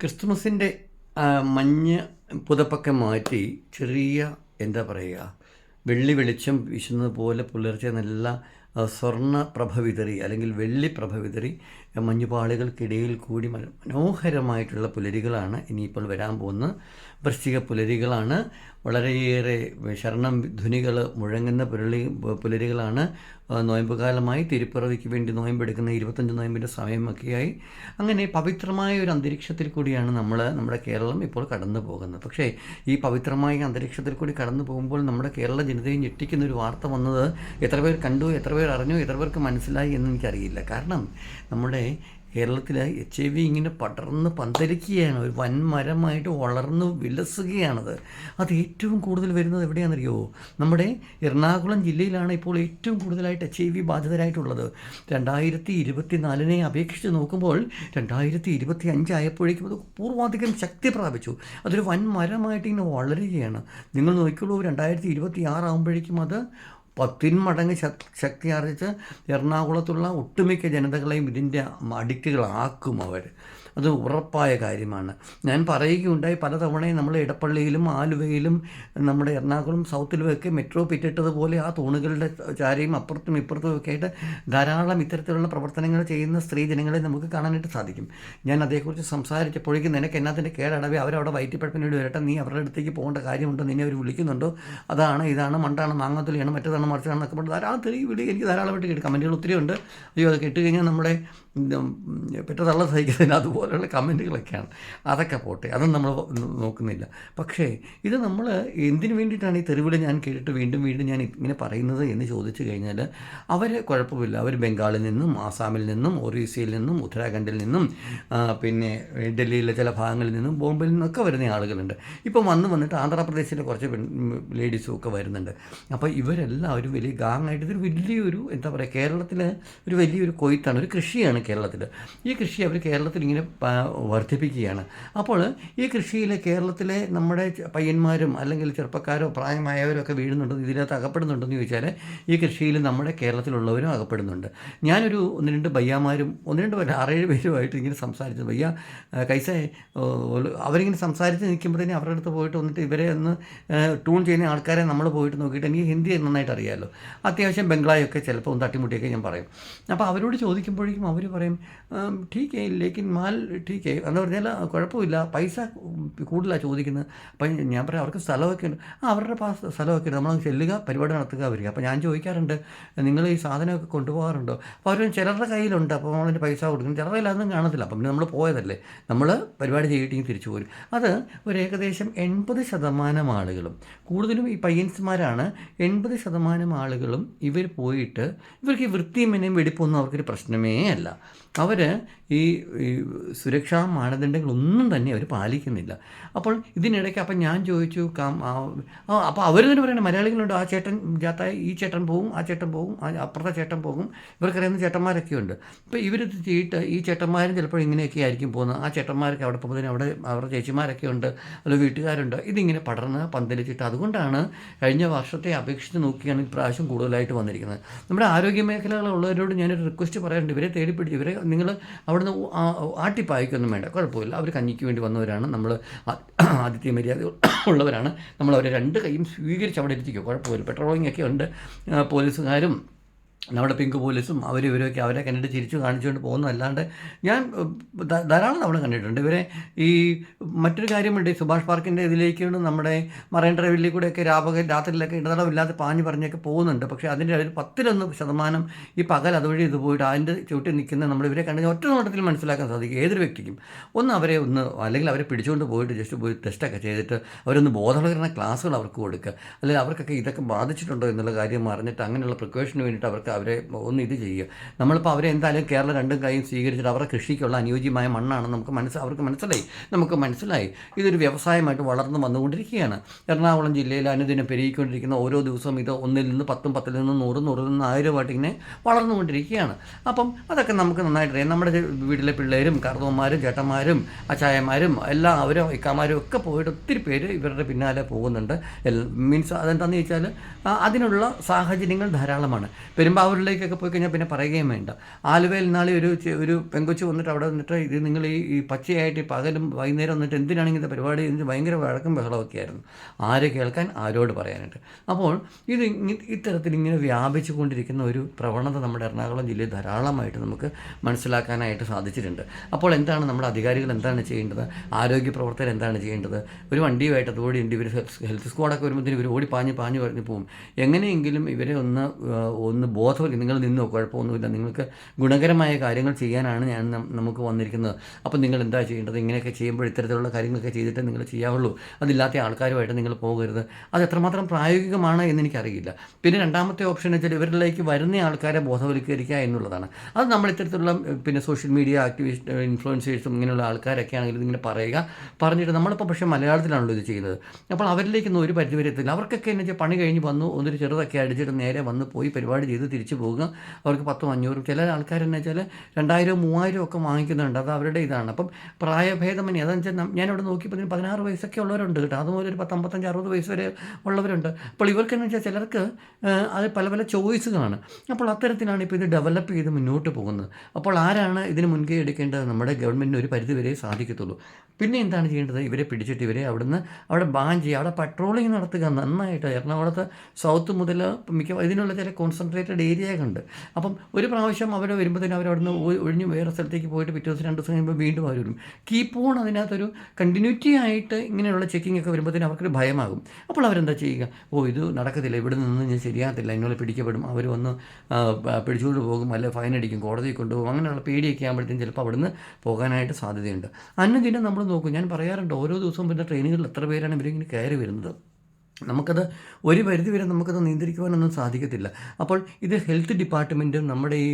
ക്രിസ്തുമസിന്റെ മഞ്ഞ പുതപ്പൊക്കെ മാറ്റി ചെറിയ എന്താ പറയുക വെള്ളി വെളിച്ചം വീശുന്നത് പോലെ പുലർച്ചെ നല്ല സ്വർണ പ്രഭ വിതറി അല്ലെങ്കിൽ വെള്ളി പ്രഭ വിതറി ആ, മഞ്ഞുപാളികൾക്കിടയിൽ കൂടി മനോഹരമായിട്ടുള്ള പുലരികളാണ് ഇനിയിപ്പോൾ വരാൻ പോകുന്ന വൃശ്ചിക പുലരികളാണ്. വളരെയേറെ ശരണം ധ്വനികൾ മുഴങ്ങുന്ന പുരളി പുലരികളാണ്. നോയമ്പുകാലമായി തിരുപ്പിറവിക്ക് വേണ്ടി നോയമ്പെടുക്കുന്ന ഇരുപത്തഞ്ച് നോയമ്പിന്റെ സമയമൊക്കെയായി. അങ്ങനെ പവിത്രമായ ഒരു അന്തരീക്ഷത്തിൽ കൂടിയാണ് നമ്മൾ നമ്മുടെ കേരളം ഇപ്പോൾ കടന്നു പോകുന്നത്. പക്ഷേ ഈ പവിത്രമായ അന്തരീക്ഷത്തിൽ കൂടി കടന്നു പോകുമ്പോൾ നമ്മുടെ കേരള ജനതയെ ഞെട്ടിക്കുന്ന ഒരു വാർത്ത വന്നത് എത്ര പേർ കണ്ടു എത്ര പേർ അറിഞ്ഞു എത്ര പേർക്ക് മനസ്സിലായി എന്ന് എനിക്കറിയില്ല. കാരണം നമ്മുടെ കേരളത്തിൽ എച്ച് ഐ വി ഇങ്ങനെ പടർന്ന് പന്തലിക്കുകയാണ്. ഒരു വൻമരമായിട്ട് വളർന്ന് വിലസുകയാണത്. അത് ഏറ്റവും കൂടുതൽ വരുന്നത് എവിടെയാണെന്നറിയോ? നമ്മുടെ എറണാകുളം ജില്ലയിലാണ് ഇപ്പോൾ ഏറ്റവും കൂടുതലായിട്ട് എച്ച് ഐ വി ബാധിതരായിട്ടുള്ളത്. രണ്ടായിരത്തി ഇരുപത്തി നാലിനെ അപേക്ഷിച്ച് നോക്കുമ്പോൾ രണ്ടായിരത്തി ഇരുപത്തി അഞ്ചായപ്പോഴേക്കും അത് പൂർവാധികം ശക്തി പ്രാപിച്ചു. അതൊരു വൻ മരമായിട്ട് ഇങ്ങനെ വളരുകയാണ്. നിങ്ങൾ നോക്കിക്കോളൂ രണ്ടായിരത്തി ഇരുപത്തി ആറാകുമ്പോഴേക്കും അത് പത്തിന്മടങ്ങ് ശക്- ശക്തി ആർജിച്ച് എറണാകുളത്തുള്ള ഒട്ടുമിക്ക ജനതകളെയും ഇതിന്റെ അഡിക്റ്റുകളാക്കും അവർ. അത് ഉറപ്പായ കാര്യമാണ്. ഞാൻ പറയുകയുണ്ടായി പലതവണയും നമ്മൾ ഇടപ്പള്ളിയിലും ആലുവയിലും നമ്മുടെ എറണാകുളം സൗത്തിലുമൊക്കെ മെട്രോ പിറ്റിട്ടതുപോലെ ആ തൂണുകളുടെ ചാരയും അപ്പുറത്തും ഇപ്പുറത്തും ഒക്കെ ആയിട്ട് ധാരാളം ഇത്തരത്തിലുള്ള പ്രവർത്തനങ്ങൾ ചെയ്യുന്ന സ്ത്രീ ജനങ്ങളെ നമുക്ക് കാണാനായിട്ട് സാധിക്കും. ഞാൻ അതേക്കുറിച്ച് സംസാരിച്ചപ്പോഴേക്കും നിനക്ക് എന്നാത്തിന്റെ കേടടവേ? അവരവിടെ വയറ്റിപ്പഴപ്പിന് വേണ്ടി വരട്ടെ. നീ അവരുടെ അടുത്തേക്ക് പോകേണ്ട കാര്യമുണ്ടോ? നിന്നെ അവർ വിളിക്കുന്നുണ്ടോ? അതാണ് ഇതാണ് മണ്ടാണ് മാങ്ങാത്തുള്ളിയാണ് മറ്റേതാണ് മറിച്ചതാണെന്നൊക്കെ പറഞ്ഞ് ധാരാളം തെളിവ് വിളി എനിക്ക് ധാരാളമായിട്ട് കേട്ട് കമന്റുകൾ ഒത്തിരി ഉണ്ട് അയ്യോ അത് കേട്ട് കഴിഞ്ഞാൽ നമ്മുടെ പെറ്റ തള്ള സഹിക്കുന്നതിന് അതുപോലെയുള്ള കമന്റുകളൊക്കെയാണ്. അതൊക്കെ പോട്ടെ അതൊന്നും നമ്മൾ നോക്കുന്നില്ല. പക്ഷേ ഇത് നമ്മൾ എന്തിനു വേണ്ടിയിട്ടാണ് ഈ തെരുവിൽ ഞാൻ കേട്ടിട്ട് വീണ്ടും വീണ്ടും ഞാൻ ഇങ്ങനെ പറയുന്നത് എന്ന് ചോദിച്ചു കഴിഞ്ഞാൽ അവർ കുഴപ്പമില്ല. അവർ ബംഗാളിൽ നിന്നും ആസാമിൽ നിന്നും ഒറീസയിൽ നിന്നും ഉത്തരാഖണ്ഡിൽ നിന്നും പിന്നെ ഡൽഹിയിലെ ചില ഭാഗങ്ങളിൽ നിന്നും ബോംബെയിൽ നിന്നൊക്കെ വരുന്ന ആളുകളുണ്ട്. ഇപ്പം വന്ന് വന്നിട്ട് ആന്ധ്രാപ്രദേശിലെ കുറച്ച് ലേഡീസും ഒക്കെ വരുന്നുണ്ട്. അപ്പോൾ ഇവരെല്ലാം ഒരു വലിയ ഗാങ്ങായിട്ട് ഇതൊരു വലിയൊരു എന്താ പറയുക കേരളത്തിലെ ഒരു വലിയൊരു കൊയ്ത്താണ് ഒരു കൃഷിയാണ് കേരളത്തിൽ ഈ കൃഷി അവർ കേരളത്തിൽ ഇങ്ങനെ വർദ്ധിപ്പിക്കുകയാണ്. അപ്പോൾ ഈ കൃഷിയിൽ കേരളത്തിലെ നമ്മുടെ പയ്യന്മാരും അല്ലെങ്കിൽ ചെറുപ്പക്കാരോ പ്രായമായവരോ ഒക്കെ വീഴുന്നുണ്ടോ ഇതിനകത്ത് അകപ്പെടുന്നുണ്ടെന്ന് ചോദിച്ചാൽ ഈ കൃഷിയിൽ നമ്മുടെ കേരളത്തിലുള്ളവരും അകപ്പെടുന്നുണ്ട്. ഞാനൊരു ഒന്ന് രണ്ട് ബയ്യാമാരും ഒന്ന് രണ്ട് പേര് ആറേഴ് പേരുമായിട്ട് ഇങ്ങനെ സംസാരിച്ചു ബയ്യ കൈസ അവരിങ്ങനെ സംസാരിച്ച് നിൽക്കുമ്പോഴത്തേനും അവരുടെ അടുത്ത് പോയിട്ട് വന്നിട്ട് ഇവരെ ഒന്ന് ട്യൂൺ ചെയ്യുന്ന ആൾക്കാരെ നമ്മൾ പോയിട്ട് നോക്കിയിട്ട് എനിക്ക് ഹിന്ദി നന്നായിട്ട് അറിയാമല്ലോ അത്യാവശ്യം ബംഗ്ലായൊക്കെ ചിലപ്പോൾ ഒന്ന് തട്ടിമുട്ടിയൊക്കെ ഞാൻ പറയും. അപ്പോൾ അവരോട് ചോദിക്കുമ്പോഴേക്കും അവർ പറയും ടീക്ക് ലേക്കിൻ മാൽ ടീക്ക് എന്ന് പറഞ്ഞാൽ കുഴപ്പമില്ല പൈസ കൂടുതലാണ് ചോദിക്കുന്നത്. അപ്പം ഞാൻ പറയാം അവർക്ക് സ്ഥലമൊക്കെ ഉണ്ട്. ആ അവരുടെ പാ സ്ഥലമൊക്കെ ഉണ്ട്. നമ്മൾ ചെല്ലുക പരിപാടി നടത്തുക വരിക. അപ്പോൾ ഞാൻ ചോദിക്കാറുണ്ട് നിങ്ങൾ ഈ സാധനമൊക്കെ കൊണ്ടുപോകാറുണ്ടോ? അപ്പോൾ അവർ ചിലരുടെ കയ്യിലുണ്ട് അപ്പോൾ നമ്മളതിന്റെ പൈസ കൊടുക്കും. ചിലരുടെ കയ്യിലൊന്നും കാണത്തില്ല. അപ്പം നമ്മൾ പോയതല്ലേ? നമ്മൾ പരിപാടി ചെയ്തിട്ടെങ്കിൽ തിരിച്ചു പോരും. അത് ഒരു ഏകദേശം എൺപത് ശതമാനം ആളുകളും കൂടുതലും ഈ പയ്യൻസ്മാരാണ് എൺപത് ശതമാനം ആളുകളും ഇവർ പോയിട്ട് ഇവർക്ക് ഈ വൃത്തിയും മെനയും വെടിപ്പൊന്നും അവർക്കൊരു പ്രശ്നമേ അല്ല. അവർ ഈ സുരക്ഷാ മാനദണ്ഡങ്ങളൊന്നും തന്നെ അവർ പാലിക്കുന്നില്ല. അപ്പോൾ ഇതിനിടയ്ക്ക് അപ്പം ഞാൻ ചോദിച്ചു കാം അപ്പോൾ അവർ തന്നെ പറയുന്നത് മലയാളികളുണ്ട് ആ ചേട്ടൻ ജാത്ത ഈ ചേട്ടൻ പോകും ആ ചേട്ടൻ പോകും അപ്പുറത്തെ ചേട്ടൻ പോകും ഇവർക്കറിയുന്ന ചേട്ടന്മാരൊക്കെ ഉണ്ട്. അപ്പോൾ ഇവരിത് ചെയ്തിട്ട് ഈ ചേട്ടന്മാരും ചിലപ്പോൾ ഇങ്ങനെയൊക്കെ ആയിരിക്കും പോകുന്നത്. ആ ചേട്ടന്മാരൊക്കെ അവിടെ പോകുന്നതിന് അവിടെ അവരുടെ ചേച്ചിമാരൊക്കെ ഉണ്ട് അല്ലെങ്കിൽ വീട്ടുകാരുണ്ട് ഇതിങ്ങനെ പടർന്ന് പന്തലിച്ചിട്ട് അതുകൊണ്ടാണ് കഴിഞ്ഞ വർഷത്തെ അപേക്ഷിച്ച് നോക്കിയാണ് ഇപ്രാവശ്യം കൂടുതലായിട്ട് വന്നിരിക്കുന്നത്. നമ്മുടെ ആരോഗ്യ മേഖലകളുള്ളവരോട് ഞാനൊരു റിക്വസ്റ്റ് പറയാറുണ്ട് ഇവരെ തേടിപ്പിടിച്ച് ഇവരെ നിങ്ങൾ അവിടുന്ന് ആട്ടിപ്പായ്ക്കൊന്നും വേണ്ട. കുഴപ്പമില്ല. അവർ കഞ്ഞിക്ക് വേണ്ടി വന്നവരാണ്. നമ്മൾ ആദിത്യ മര്യാദ ഉള്ളവരാണ്. നമ്മൾ അവരെ രണ്ട് കൈയും സ്വീകരിച്ച് അവിടെ എത്തിക്കും. കുഴപ്പമില്ല. പെട്രോളിംഗ് ഒക്കെ ഉണ്ട്. പോലീസുകാരും നമ്മുടെ പിങ്ക് പോലീസും അവർ ഇവരൊക്കെ അവരെ കണ്ടിട്ട് ചിരിച്ചു കാണിച്ചുകൊണ്ട് പോകുന്നതല്ലാണ്ട് ഞാൻ ധാരാളം തവണ കണ്ടിട്ടുണ്ട്. ഇവരെ ഈ മറ്റൊരു കാര്യമുണ്ട്. സുഭാഷ് പാർക്കിന്റെ ഇതിലേക്കാണ് നമ്മുടെ മറൈൻ ഡ്രൈവിലെ കൂടെയൊക്കെ രാപകൽ രാത്രിയിലൊക്കെ ഇടതടവില്ലാതെ പാഞ്ഞു പറഞ്ഞൊക്കെ പോകുന്നുണ്ട്. പക്ഷേ അതിന്റെ ഒരു പത്തിലൊന്ന് ശതമാനം ഈ പകൽ അതുവഴി ഇത് പോയിട്ട് അതിന്റെ ചുവട്ടിൽ നിൽക്കുന്ന നമ്മൾ ഇവരെ കണ്ടു ഒറ്റ നോട്ടത്തിൽ മനസ്സിലാക്കാൻ സാധിക്കും. ഏതൊരു വ്യക്തിക്കും. ഒന്ന് അവരെ ഒന്ന് അല്ലെങ്കിൽ അവരെ പിടിച്ചുകൊണ്ട് പോയിട്ട് ജസ്റ്റ് പോയി ടെസ്റ്റൊക്കെ ചെയ്തിട്ട് അവരൊന്ന് ബോധവൽക്കരണ ക്ലാസ്സുകൾ അവർക്ക് കൊടുക്കുക. അല്ലെങ്കിൽ അവർക്കൊക്കെ ഇതൊക്കെ ബാധിച്ചിട്ടുണ്ടോ എന്നുള്ള കാര്യം അറിഞ്ഞിട്ട് അങ്ങനെയുള്ള പ്രിക്കോഷന് വേണ്ടിയിട്ട് അവർക്ക് അവരെ ഒന്ന് ഇത് ചെയ്യുക. നമ്മളിപ്പോൾ അവരെ എന്തായാലും കേരളം രണ്ടും കൈയും സ്വീകരിച്ചിട്ട് അവരുടെ കൃഷിക്കുള്ള അനുയോജ്യമായ മണ്ണാണെന്ന് നമുക്ക് മനസ്സ് അവർക്ക് മനസ്സിലായി. നമുക്ക് മനസ്സിലായി. ഇതൊരു വ്യവസായമായിട്ട് വളർന്നു വന്നുകൊണ്ടിരിക്കുകയാണ്. എറണാകുളം ജില്ലയിൽ അനുദിനം പെരുകിക്കൊണ്ടിരിക്കുന്ന ഓരോ ദിവസവും ഇത് ഒന്നിൽ നിന്ന് പത്തും പത്തിൽ നിന്ന് നൂറും നൂറിൽ നിന്ന് ആയിരമായിട്ട് ഇങ്ങനെ വളർന്നുകൊണ്ടിരിക്കുകയാണ്. അപ്പം അതൊക്കെ നമുക്ക് നന്നായിട്ട് അറിയാം. നമ്മുടെ വീട്ടിലെ പിള്ളേരും കർത്തവന്മാരും ചേട്ടന്മാരും അച്ചായന്മാരും എല്ലാം അവരും ഇക്കാമാരും ഒക്കെ പോയിട്ട് ഒത്തിരി പേര് ഇവരുടെ പിന്നാലെ പോകുന്നുണ്ട്. മീൻസ് അതെന്താണെന്ന് ചോദിച്ചാൽ അതിനുള്ള സാഹചര്യങ്ങൾ ധാരാളമാണ്. പെരുമ്പാ പെരുമ്പാവൂരിലേക്കൊക്കെ പോയി കഴിഞ്ഞാൽ പിന്നെ പറയുകയും വേണ്ട. ആലുവയിൽ നാളെ ഒരു ഒരു പെങ്കൊച്ച് വന്നിട്ട് അവിടെ വന്നിട്ട് ഇത് നിങ്ങൾ ഈ പച്ചയായിട്ട് പകലും വൈകുന്നേരം വന്നിട്ട് എന്തിനാണെങ്കിൽ പരിപാടി എന്ന് ഭയങ്കര വഴക്കും ബഹളമൊക്കെ ആയിരുന്നു ആരെ കേൾക്കാൻ ആരോട് പറയാനായിട്ട്. അപ്പോൾ ഇത് ഇത്തരത്തിൽ ഇങ്ങനെ വ്യാപിച്ചു കൊണ്ടിരിക്കുന്ന ഒരു പ്രവണത നമ്മുടെ എറണാകുളം ജില്ലയിൽ ധാരാളമായിട്ട് നമുക്ക് മനസ്സിലാക്കാനായിട്ട് സാധിച്ചിട്ടുണ്ട്. അപ്പോൾ എന്താണ് നമ്മുടെ അധികാരികൾ എന്താണ് ചെയ്യേണ്ടത്? ആരോഗ്യ പ്രവർത്തകർ എന്താണ് ചെയ്യേണ്ടത്? ഒരു വണ്ടിയുമായിട്ട് അതോടി ഉണ്ട് ഇവർ ഹെൽത്ത് സ്ക്വാഡൊക്കെ വരുമ്പോഴത്തേന് ഇവർ ഓടി പാഞ്ഞ് പാഞ്ഞ് പറഞ്ഞ് പോകും എങ്ങനെയെങ്കിലും ഇവരെ ഒന്ന് ഒന്ന് ഒന്ന് ബോധം നിങ്ങൾ നിന്നോ കുഴപ്പമൊന്നുമില്ല. നിങ്ങൾക്ക് ഗുണകരമായ കാര്യങ്ങൾ ചെയ്യാനാണ് ഞാൻ നമുക്ക് വന്നിരിക്കുന്നത്. അപ്പോൾ നിങ്ങൾ എന്താ ചെയ്യേണ്ടത്? ഇങ്ങനെയൊക്കെ ചെയ്യുമ്പോൾ ഇത്തരത്തിലുള്ള കാര്യങ്ങളൊക്കെ ചെയ്തിട്ട് നിങ്ങൾ ചെയ്യാവുള്ളൂ. അതില്ലാത്ത ആൾക്കാരുമായിട്ട് നിങ്ങൾ പോകരുത്. അത് എത്രമാത്രം പ്രായോഗികമാണ് എന്ന് എനിക്കറിയില്ല. പിന്നെ രണ്ടാമത്തെ ഓപ്ഷൻ എന്ന് വെച്ചാൽ ഇവരിലേക്ക് വരുന്ന ആൾക്കാരെ ബോധവൽക്കരിക്കുക എന്നുള്ളതാണ്. അത് നമ്മൾ ഇത്തരത്തിലുള്ള പിന്നെ സോഷ്യൽ മീഡിയ ആക്ടിവിസ്റ്റ് ഇൻഫ്ലുവൻസേഴ്സും ഇങ്ങനെയുള്ള ആൾക്കാരൊക്കെ ആണെങ്കിലും ഇങ്ങനെ പറയുക. പറഞ്ഞിട്ട് നമ്മളിപ്പോൾ പക്ഷേ മലയാളത്തിലാണല്ലോ ഇത് ചെയ്യുന്നത്. അപ്പോൾ അവരിലേക്കൊന്നും ഒരു പരിധി വരെ എത്തില്ല. അവർക്കൊക്കെ എന്ന് വെച്ചാൽ പണി കഴിഞ്ഞ് വന്നു ഒന്നൊരു ചെറുതൊക്കെ അടിച്ചിട്ട് നേരെ വന്ന് പോയി പരിപാടി ചെയ്ത് തിരിച്ചു പോകുക അവർക്ക് പത്തോ അഞ്ഞൂറും. ചില ആൾക്കാരെന്ന് വെച്ചാൽ രണ്ടായിരവും മൂവായിരവും ഒക്കെ വാങ്ങിക്കുന്നുണ്ട്. അത് അവരുടെ ഇതാണ്. അപ്പം പ്രായഭേദമന്യേ അതെന്ന് വെച്ചാൽ ഞാനിവിടെ നോക്കിയപ്പോൾ പതിനാറ് വയസ്സൊക്കെ ഉള്ളവരുണ്ട് കേട്ടോ. അതുപോലെ ഒരു പത്ത് അമ്പത്തഞ്ച് അറുപത് വയസ്സ് വരെ ഉള്ളവരുണ്ട്. അപ്പോൾ ഇവർക്കെന്ന് വെച്ചാൽ ചിലർക്ക് അത് പല പല ചോയ്സുകളാണ്. അപ്പോൾ അത്തരത്തിലാണ് ഇപ്പോൾ ഇത് ഡെവലപ്പ് ചെയ്ത് മുന്നോട്ട് പോകുന്നത്. അപ്പോൾ ആരാണ് ഇതിന് മുൻകൈ എടുക്കേണ്ടത്? നമ്മുടെ ഗവൺമെന്റിന് ഒരു പരിധി വരെ സാധിക്കത്തുള്ളൂ. പിന്നെ എന്താണ് ചെയ്യേണ്ടത്? ഇവരെ പിടിച്ചിട്ട് ഇവരെ അവിടുന്ന് അവിടെ ബാൻ ചെയ്യുക. അവിടെ പട്രോളിങ് നടത്തുക. നന്നായിട്ട്. എറണാകുളത്ത് സൗത്ത് മുതൽ മിക്ക ഇതിനുള്ള ചില കോൺസെൻട്രേറ്റഡ് ഏരിയകളുണ്ട്. അപ്പം ഒരു പ്രാവശ്യം അവർ വരുമ്പോഴത്തേനും ഒ- ഒഴിഞ്ഞ് വേറെ സ്ഥലത്തേക്ക് പോയിട്ട് പിറ്റേ ദിവസം രണ്ട് ദിവസം കഴിയുമ്പോൾ വീണ്ടും അവർ വരും. കീപ്പ് ഓൺ അതിനകത്തൊരു കണ്ടിന്യൂറ്റി ആയിട്ട് ഇങ്ങനെയുള്ള ചെക്കിംഗ് ഒക്കെ വരുമ്പോഴത്തേനും അവർക്കൊരു ഭയമാകും. അപ്പോൾ അവരെന്താ ചെയ്യുക? ഓ ഇത് നടക്കത്തില്ല. ഇവിടെ നിന്ന് ഞാൻ ശരിയാകത്തില്ല. എന്നോട് പിടിക്കപ്പെടും. അവർ വന്ന് പിടിച്ചുകൊണ്ട് പോകും. അല്ലെ ഫൈൻ അടിക്കും. കോടതിയിൽ കൊണ്ടുപോകും. അങ്ങനെയുള്ള പേടിയൊക്കെ ആകുമ്പോഴത്തേക്കും ചിലപ്പോൾ അവിടുന്ന് പോകാനായിട്ട് സാധ്യതയുണ്ട്. അന്നദിനം നമ്മൾ നോക്കും. ഞാൻ പറയാറുണ്ട് ഓരോ ദിവസവും പിന്നെ ട്രെയിനുകളിൽ എത്ര പേരാണ് ഇവരിങ്ങനെ കയറി വരുന്നത്. നമുക്കത് ഒരു പരിധി വരെ നമുക്കത് നിയന്ത്രിക്കുവാനൊന്നും സാധിക്കത്തില്ല. അപ്പോൾ ഇത് ഹെൽത്ത് ഡിപ്പാർട്ട്മെന്റും നമ്മുടെ ഈ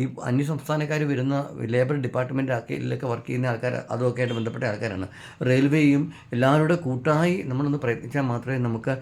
ഈ അന്യസംസ്ഥാനക്കാർ വരുന്ന ലേബർ ഡിപ്പാർട്ട്മെന്റിലൊക്കെ വർക്ക് ചെയ്യുന്ന ആൾക്കാർ അതുമൊക്കെ ആയിട്ട് ബന്ധപ്പെട്ട ആൾക്കാരാണ്. റെയിൽവേയും എല്ലാവരുടെ കൂട്ടായി നമ്മളൊന്ന് പ്രയത്നിച്ചാൽ മാത്രമേ നമുക്ക്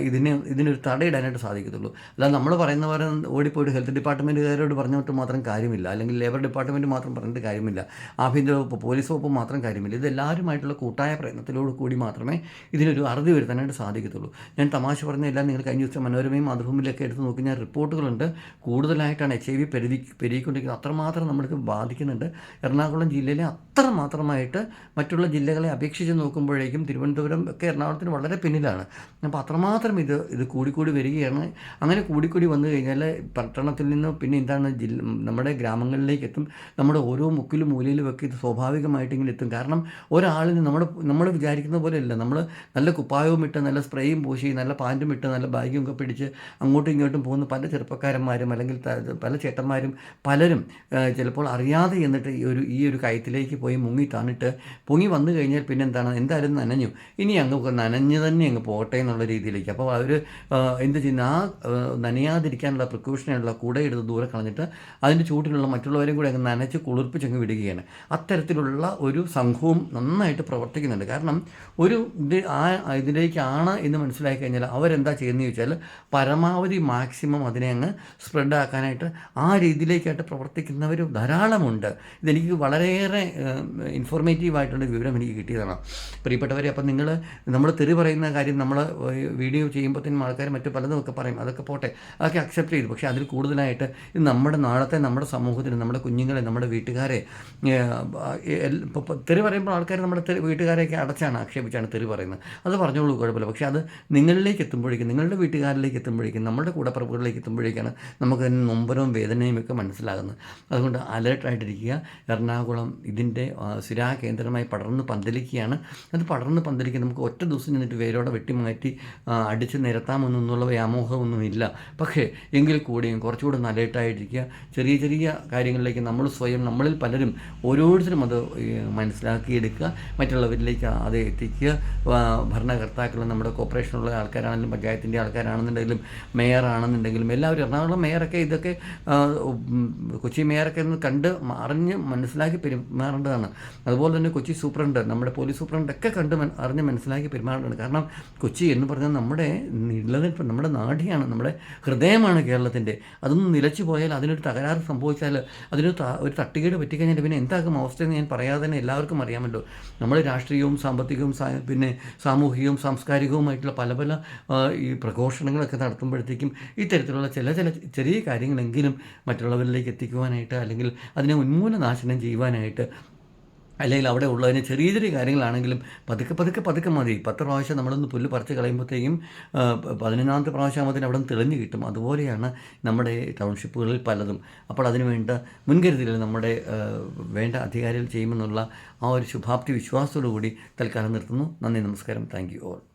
ഇതിന് ഇതിനൊരു തടയിടാനായിട്ട് സാധിക്കത്തുള്ളൂ. അല്ലാതെ നമ്മൾ പറയുന്ന പോലെ ഓടിപ്പോയിട്ട് ഹെൽത്ത് ഡിപ്പാർട്ട്മെന്റുകാരോട് പറഞ്ഞിട്ട് മാത്രം കാര്യമില്ല. അല്ലെങ്കിൽ ലേബർ ഡിപ്പാർട്ട്മെന്റ് മാത്രം പറഞ്ഞിട്ട് കാര്യമില്ല. ആഭ്യന്തര വകുപ്പ് പോലീസ് വകുപ്പ് മാത്രം കാര്യമില്ല. ഇതെല്ലാവരുമായിട്ടുള്ള കൂട്ടായ പ്രയത്നത്തിലൂടെ കൂടി മാത്രമേ ഇതിനൊരു അറുതി വരുത്താനായിട്ട് സാധിക്കത്തുള്ളൂ ഞാൻ തമാശ പറഞ്ഞതെല്ലാം നിങ്ങൾ കഴിഞ്ഞ ദിവസം മനോരമയും മാതൃഭൂമിയിലൊക്കെ എടുത്ത് നോക്കി ഞാൻ റിപ്പോർട്ടുകളുണ്ട്. കൂടുതലായിട്ടാണ് എച്ച് ഐ വി പെരുതി പെരുകിക്കൊണ്ടിരിക്കുന്നത്. അത്രമാത്രം നമ്മൾക്ക് ബാധിക്കുന്നുണ്ട്. എറണാകുളം ജില്ലയിലെ അത്ര മാത്രമായിട്ട് മറ്റുള്ള ജില്ലകളെ അപേക്ഷിച്ച് നോക്കുമ്പോഴേക്കും തിരുവനന്തപുരം ഒക്കെ എറണാകുളത്തിന് വളരെ പിന്നിലാണ്. അപ്പോൾ അത്രമാത്രം ഇത് ഇത് കൂടിക്കൂടി വരികയാണ്. അങ്ങനെ കൂടിക്കൂടി വന്നു കഴിഞ്ഞാൽ പട്ടണത്തിൽ നിന്ന് പിന്നെ എന്താണ് ജില്ല നമ്മുടെ ഗ്രാമങ്ങളിലേക്ക് എത്തും. നമ്മുടെ ഓരോ മുക്കിലും മൂലയിലും ഒക്കെ ഇത് സ്വാഭാവികമായിട്ടെങ്കിലും എത്തും. കാരണം ഒരാളിന് നമ്മുടെ നമ്മൾ വിചാരിക്കുന്ന പോലെയല്ല. നമ്മൾ നല്ല കുപ്പായവും ഇട്ട് നല്ല സ്പ്രേയും പൂശി നല്ല പാന്റും ഇട്ട് നല്ല ബാഗും ഒക്കെ പിടിച്ച് അങ്ങോട്ടും ഇങ്ങോട്ടും പോകുന്ന പല ചെറുപ്പക്കാരന്മാരും അല്ലെങ്കിൽ പല ചേട്ടന്മാരും പലരും ചിലപ്പോൾ അറിയാതെ എന്നിട്ട് ഈ ഒരു ഈ ഒരു കയത്തിലേക്ക് പോയി മുങ്ങി താണിട്ട് പൊങ്ങി വന്നു കഴിഞ്ഞാൽ പിന്നെ എന്താണ് എന്തായാലും നനഞ്ഞു. ഇനി അങ്ങ് നനഞ്ഞു തന്നെ അങ്ങ് പോകട്ടെ എന്നുള്ള രീതിയിലേക്ക്. അപ്പോൾ അവർ എന്ത് ചെയ്യുന്ന? ആ നനയാതിരിക്കാനുള്ള പ്രിക്കോഷനുള്ള കൂടെ എടുത്ത് ദൂരെ കളഞ്ഞിട്ട് അതിന്റെ ചൂട്ടിലുള്ള മറ്റുള്ളവരെയും കൂടെ അങ്ങ് നനച്ച് കുളിർപ്പിച്ചങ്ങ് വിടുകയാണ്. അത്തരത്തിലുള്ള ഒരു സംഘവും നന്നായിട്ട് പ്രവർത്തിക്കുന്നുണ്ട്. കാരണം ഒരു ഇത് ആ ഇതിലേക്കാണ് എന്ന് മനസ്സിലാക്കി കഴിഞ്ഞാൽ അവരെന്താ ചെയ്യുന്നത് ചോദിച്ചാൽ പരമാവധി മാക്സിമം അതിനെ അങ്ങ് സ്പ്രെഡ് ആക്കാനായിട്ട് ആ രീതിയിലേക്കായിട്ട് പ്രവർത്തിക്കുന്നവർ ധാരാളമുണ്ട്. ഇതെനിക്ക് വളരെയേറെ ഇൻഫോർമേറ്റീവായിട്ടുള്ള വിവരം എനിക്ക് കിട്ടിയതാണ്. പ്രിയപ്പെട്ടവരെ അപ്പം നിങ്ങൾ നമ്മൾ തെറി പറയുന്ന കാര്യം നമ്മൾ വീഡിയോ ചെയ്യുമ്പോൾ തന്നെ ആൾക്കാർ മറ്റു പലതും ഒക്കെ പറയും. അതൊക്കെ പോട്ടെ അതൊക്കെ അക്സെപ്റ്റ് ചെയ്തു. പക്ഷേ അതിൽ കൂടുതലായിട്ട് ഇത് നമ്മുടെ നാളത്തെ നമ്മുടെ സമൂഹത്തിന് നമ്മുടെ കുഞ്ഞുങ്ങളെ നമ്മുടെ വീട്ടുകാരെ തെറി പറയുമ്പോൾ ആൾക്കാർ നമ്മുടെ വീട്ടുകാരെയൊക്കെ അടച്ചാണ് ആക്ഷേപിച്ചാണ് തെറി പറയുന്നത്. അത് പറഞ്ഞോളൂ കുഴപ്പമില്ല. പക്ഷേ അത് നിങ്ങളിലേക്ക് എത്തുമ്പോഴേക്കും നിങ്ങളുടെ വീട്ടുകാരിലേക്ക് എത്തുമ്പോഴേക്കും നമ്മുടെ കൂടപ്പുറപ്പുകളിലേക്ക് എത്തുമ്പോഴേക്കാണ് നമുക്ക് അതിന് നൊമ്പരവും വേദനയും ഒക്കെ മനസ്സിലാകുന്നത്. അതുകൊണ്ട് അലേർട്ടായിട്ടിരിക്കുക എറണാകുളം ഇതിന്റെ സുരാ കേന്ദ്രമായി പടർന്ന് പന്തലിക്കുകയാണ്. അത് പടർന്ന് പന്തലിക്കുക നമുക്ക് ഒറ്റ ദിവസം നിന്നിട്ട് വേരോടെ വെട്ടിമാറ്റി അടിച്ച് നിരത്താമെന്നുള്ള വ്യാമോഹമൊന്നുമില്ല. പക്ഷേ എങ്കിൽ കൂടിയും കുറച്ചുകൂടെ ഒന്ന് അലേർട്ടായിട്ടിരിക്കുക ചെറിയ ചെറിയ കാര്യങ്ങളിലേക്ക് നമ്മൾ സ്വയം നമ്മളിൽ പലരും ഓരോരുത്തരും അത് മനസ്സിലാക്കിയെടുക്കുക. മറ്റുള്ളവരിലേക്ക് അത് എത്തിക്കുക. ഭരണകർത്താക്കളും നമ്മുടെ കോർപ്പറേഷനുള്ള ആൾക്കാരാണെങ്കിലും പഞ്ചായത്തിന്റെ ആൾക്കാരാണെന്നുണ്ടെങ്കിലും മേയറാണെന്നുണ്ടെങ്കിലും എല്ലാവരും എറണാകുളം മേയറൊക്കെ ഇതൊക്കെ കൊച്ചി മേയറൊക്കെ ഒന്ന് കണ്ട് അറിഞ്ഞ് മനസ്സിലാക്കി പെരുമാറേണ്ടതാണ്. അതുപോലെ തന്നെ കൊച്ചി സൂപ്രണ്ട് നമ്മുടെ പോലീസ് സൂപ്രണ്ട് ഒക്കെ കണ്ട് അറിഞ്ഞ് മനസ്സിലാക്കി പെരുമാറേണ്ടതാണ്. കാരണം കൊച്ചി എന്ന് പറഞ്ഞാൽ നമ്മുടെ നിലനിൽപ്പ് നമ്മുടെ നാടിയാണ് നമ്മുടെ ഹൃദയമാണ് കേരളത്തിന്റെ. അതൊന്നും നിലച്ചു പോയാൽ അതിനൊരു തകരാറ് സംഭവിച്ചാൽ അതിനൊരു ഒരു തട്ടികേട് പറ്റിക്കഴിഞ്ഞാൽ പിന്നെ എന്താകും അവസ്ഥയെന്ന് ഞാൻ പറയാതെ തന്നെ എല്ലാവർക്കും അറിയാമല്ലോ. നമ്മൾ രാഷ്ട്രീയവും സാമ്പത്തികവും പിന്നെ സാമൂഹികവും സാംസ്കാരികവുമായ ആവശ്യമായിട്ടുള്ള പല പല ഈ പ്രഘോഷണങ്ങളൊക്കെ നടത്തുമ്പോഴത്തേക്കും ഇത്തരത്തിലുള്ള ചില ചില ചെറിയ കാര്യങ്ങളെങ്കിലും മറ്റുള്ളവരിലേക്ക് എത്തിക്കുവാനായിട്ട് അല്ലെങ്കിൽ അതിനെ ഉന്മൂലനാശനം ചെയ്യുവാനായിട്ട് അല്ലെങ്കിൽ അവിടെ ഉള്ളതിന് ചെറിയ ചെറിയ കാര്യങ്ങളാണെങ്കിലും പതുക്കെ പതുക്കെ പതുക്കെ മതി. പത്ത് പ്രാവശ്യം നമ്മളൊന്ന് പുല്ല് പറിച്ച് കളയുമ്പോഴത്തേക്കും പതിനൊന്നാമത്തെ പ്രാവശ്യം ആകുമ്പോൾ അവിടെ തെളിഞ്ഞു കിട്ടും. അതുപോലെയാണ് നമ്മുടെ ടൗൺഷിപ്പുകളിൽ പലതും. അപ്പോൾ അതിന് വേണ്ട മുൻകരുതലുകൾ നമ്മുടെ വേണ്ട അധികാരികൾ ചെയ്യുമെന്നുള്ള ആ ഒരു ശുഭാപ്തി വിശ്വാസത്തോടു കൂടി തൽക്കാലം നിർത്തുന്നു. നന്ദി നമസ്കാരം. Thank you all.